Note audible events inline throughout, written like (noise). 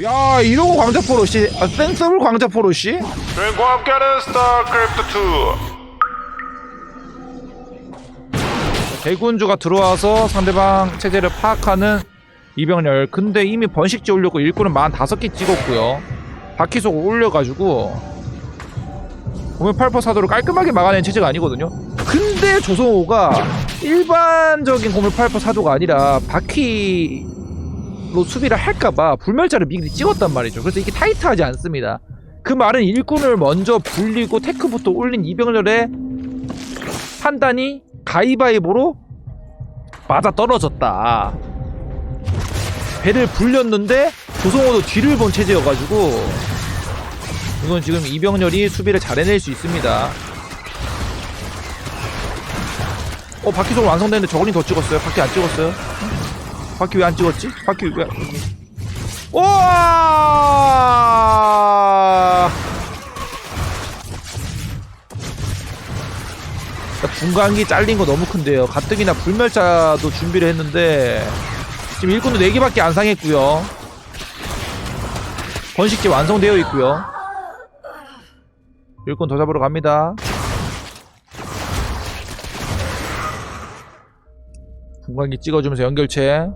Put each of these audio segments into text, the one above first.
야 이러고 광자포로시 아 센서블 광자포로시 주인과 함께하는 스타크래프트 2 대군주가 들어와서 상대방 체제를 파악하는 이병렬. 근데 이미 번식지 올렸고 일꾼은 45개 찍었고요. 바퀴속 올려가지고 공연 8% 사도를 깔끔하게 막아낸 체제가 아니거든요. 근데 조성호가 일반적인 공물 8% 사도가 아니라 바퀴 로 수비를 할까봐 불멸자를 미리 찍었단 말이죠 그래서 이게 타이트하지 않습니다 그 말은 일꾼을 먼저 불리고 테크부터 올린 이병렬의 판단이 가위바위보로 맞아 떨어졌다. 배를 불렸는데 조성호도 뒤를 본 체제여가지고 이건 지금 이병렬이 수비를 잘 해낼 수 있습니다. 어 바퀴 속 완성됐는데 저걸링 더 찍었어요. 바퀴 안 찍었어요. 바퀴 왜 안 찍었지? 바퀴 왜? 와! 분광기 잘린 거 너무 큰데요. 가뜩이나 불멸자도 준비를 했는데 지금 일꾼도 4개밖에 안 상했고요. 번식지 완성되어 있고요. 일꾼 더 잡으러 갑니다. 분광기 찍어주면서 연결체.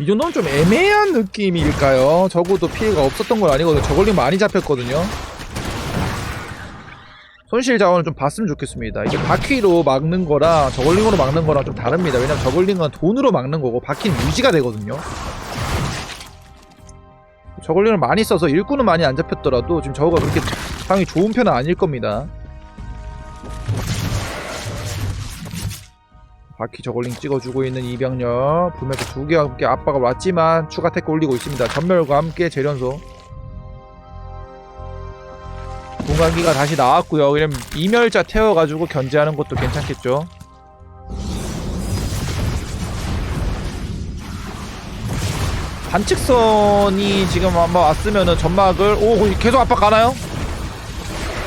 이 정도는 좀 애매한 느낌일까요? 적어도 피해가 없었던 건 아니거든요. 저걸링 많이 잡혔거든요. 손실 자원을 좀 봤으면 좋겠습니다. 이게 바퀴로 막는 거랑 저걸링으로 막는 거랑 좀 다릅니다. 왜냐면 저걸링은 돈으로 막는 거고 바퀴는 유지가 되거든요. 저걸링을 많이 써서 일꾼은 많이 안 잡혔더라도 지금 저거가 그렇게 상황이 좋은 편은 아닐 겁니다. 바퀴 저걸링 찍어주고 있는 이병렬 불멸자 두 개와 함께 압박을 왔지만 추가 테크 올리고 있습니다. 전멸과 함께 재련소 공간기가 다시 나왔고요. 왜냐면 이멸자 태워가지고 견제하는 것도 괜찮겠죠. 반칙선이 지금 한번 왔으면은 점막을 오 계속 압박 가나요?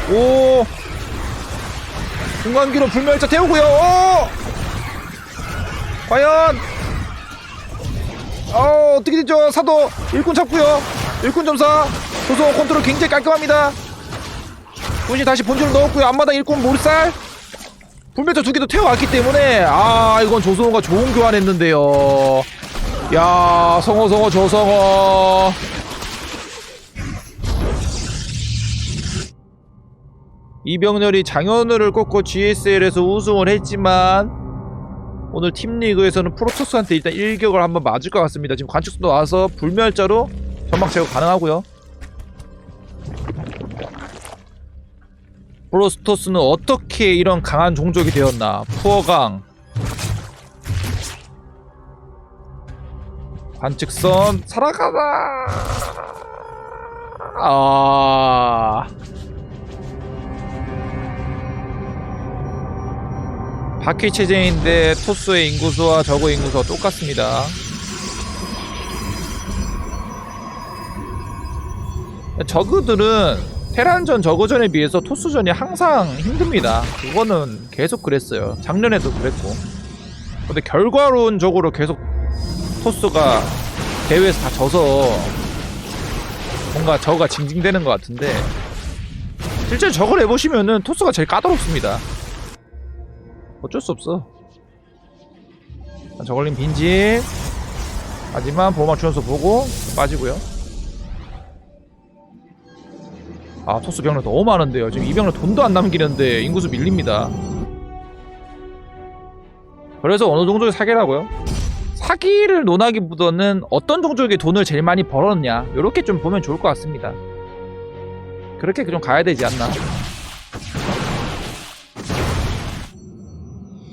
오 공간기로 불멸자 태우고요. 오 과연 어 어떻게 되죠? 사도 일꾼 잡고요. 일꾼 점사 소소 컨트롤 굉장히 깔끔합니다. 군이 다시 본줄을 넣었고요. 앞마당 일꾼 몰살. 불멸자 두 개도 태워왔기 때문에 아 이건 조성호가 좋은 교환했는데요. 야 성호 성호 조성호. 이병렬이 장현우를 꺾고 GSL에서 우승을 했지만 오늘 팀리그에서는 프로토스한테 일단 일격을 한번 맞을 것 같습니다. 지금 관측수도 와서 불멸자로 전막 제거 가능하고요. 프로스토스는 어떻게 이런 강한 종족이 되었나? 푸어강 관측선 살아가다. 아. 바퀴 체제인데 토스의 인구수와 저거 인구수가 똑같습니다. 저그들은 테란전 저그전에 비해서 토스전이 항상 힘듭니다. 그거는 계속 그랬어요. 작년에도 그랬고. 근데 결과론적으로 계속 토스가 대회에서 다 져서 뭔가 저가 징징대는 것 같은데 실제 저걸 해보시면은 토스가 제일 까다롭습니다. 어쩔 수 없어. 저걸린 빈집. 하지만 보호막 주연서 보고 빠지고요. 아 토스 병력 너무 많은데요 지금 이 병력 돈도 안 남기는데 인구수 밀립니다 그래서 어느 종족의 사기라고요? 사기를 논하기보다는 어떤 종족의 돈을 제일 많이 벌었냐 이렇게 좀 보면 좋을 것 같습니다 그렇게 좀 가야 되지 않나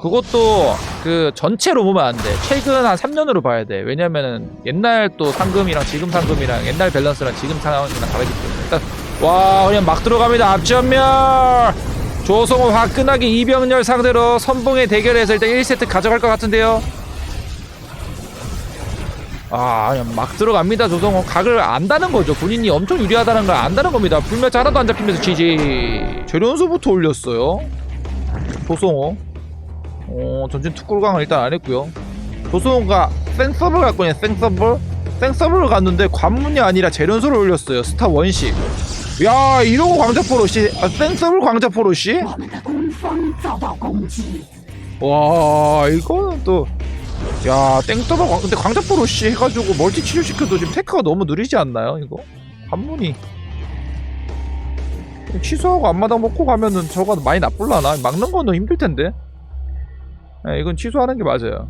그것도 그 전체로 보면 안 돼. 최근 한 3년으로 봐야 돼. 왜냐면은 옛날 또 상금이랑 지금 상금이랑 옛날 밸런스랑 지금 상황이랑 다르기 때문에. 일단 와 그냥 막 들어갑니다. 앞전멸. 조성호 화끈하게 이병렬 상대로 선봉의 대결에서 일단 1세트 가져갈 것 같은데요. 아 그냥 막 들어갑니다 조성호 각을 안다는 거죠 본인이 엄청 유리하다는 걸 안다는 겁니다 불멸자 하나도 안 잡히면서 지지 재련소부터 올렸어요 조성호 어, 전진 특골강을 일단 안 했고요. 조선호가 센서블 갈 거냐, 센서블? 센서블 갔는데 관문이 아니라 재련소를 올렸어요. 스타 원식. 야, 이러고 광자포로 씨. 아, 센서블 광자포로 씨? 와, 이거는 또. 야, 땡떠버 광, 근데 광자포로 씨 해가지고 멀티 치료시켜도 지금 테크가 너무 느리지 않나요, 이거? 관문이. 취소하고 안마당 먹고 가면은 저거 많이 나쁠라나? 막는 건더 힘들 텐데. 네, 이건 취소하는 게 맞아요.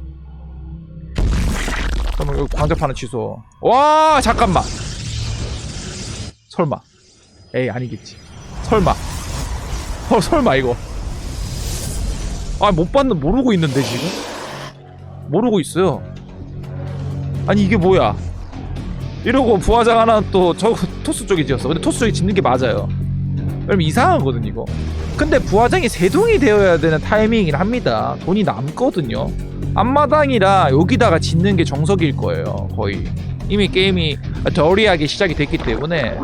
그러면 광자파는 취소. 와 잠깐만. 설마. 에이 아니겠지. 설마. 어 설마 이거. 아 못 봤는 모르고 있는데 지금? 모르고 있어요. 아니 이게 뭐야? 이러고 부하장 하나 또 저 토스 쪽에 지었어. 근데 토스 쪽에 짓는 게 맞아요. 그럼 이상하거든 이거 근데 부하장이 세동이 되어야 되는 타이밍이긴 합니다 돈이 남거든요 앞마당이라 여기다가 짓는 게 정석일 거예요 거의 이미 게임이 더리하게 시작이 됐기 때문에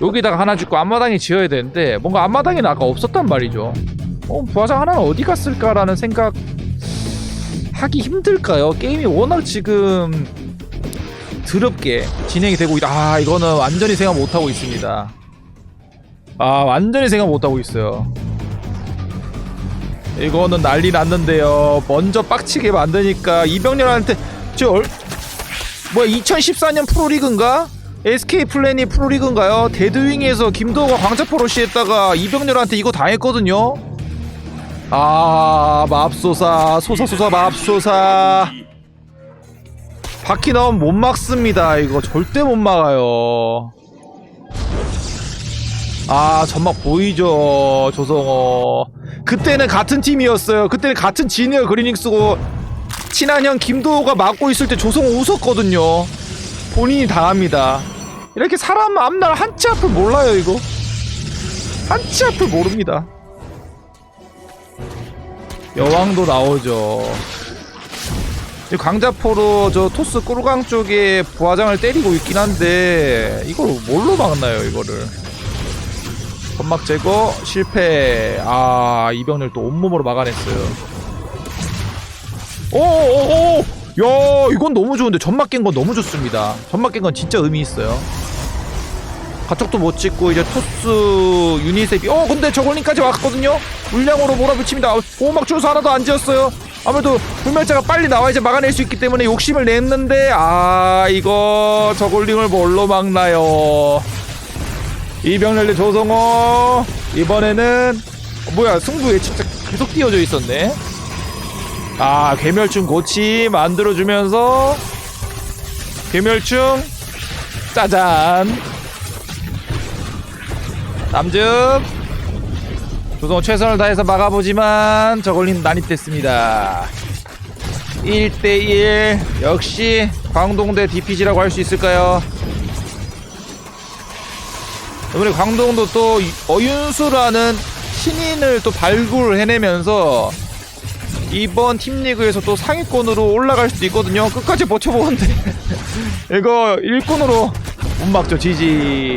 여기다가 하나 짓고 앞마당에 지어야 되는데 뭔가 앞마당에는 아까 없었단 말이죠 어, 부하장 하나는 어디 갔을까라는 생각 하기 힘들까요? 게임이 워낙 지금 드럽게 진행이 되고 있다. 아 이거는 완전히 생각 못하고 있습니다. 아 완전히 생각 못하고 있어요. 이거는 난리 났는데요. 먼저 빡치게 만드니까 이병렬한테 저 얼... 뭐야 2014년 프로리그인가? SK 플래닛 프로리그인가요? 데드윙에서 김도호가 광자포로시 했다가 이병렬한테 이거 당했거든요. 아 맙소사 소사소사 맙소사 바퀴 나오면 못 막습니다 이거 절대 못 막아요 아 전막 보이죠 조성호. 그때는 같은 팀이었어요. 그때는 같은 지니어 그리닉스고. 친한 형 김도호가 막고 있을 때 조성호 웃었거든요. 본인이 당합니다. 이렇게 사람 앞날 한치 앞을 몰라요 이거? 한치 앞을 모릅니다. 여왕도 나오죠. 이 광자포로 저 토스 꿀강 쪽에 부하장을 때리고 있긴 한데 이걸 뭘로 막나요 이거를? 건막 제거 실패. 아 이병렬 또 온몸으로 막아냈어요. 오오오! 야 이건 너무 좋은데 전막 깬 건 너무 좋습니다. 전막 깬 건 진짜 의미 있어요. 가쪽도 못 찍고 이제 토스 유닛에 어 근데 저걸링까지 왔거든요 물량으로 몰아붙입니다 보호막 주소 하나도 안 지었어요 아무래도 불멸자가 빨리 나와 이제 막아낼 수 있기 때문에 욕심을 냈는데 아 이거 저걸링을 뭘로 막나요 이병렬대 조성호. 이번에는 어, 뭐야 승부에 진짜 계속 띄워져 있었네. 아 괴멸충 고치 만들어주면서 괴멸충 짜잔. 남즙. 조성호 최선을 다해서 막아보지만 저걸린 난입됐습니다. 1대1 역시 광동대 DPG라고 할 수 있을까요? 이번에 광동도 또 어윤수라는 신인을 또 발굴해내면서 이번 팀리그에서 또 상위권으로 올라갈 수도 있거든요. 끝까지 버텨보는데 (laughs) 이거 1군으로 못 막죠 지지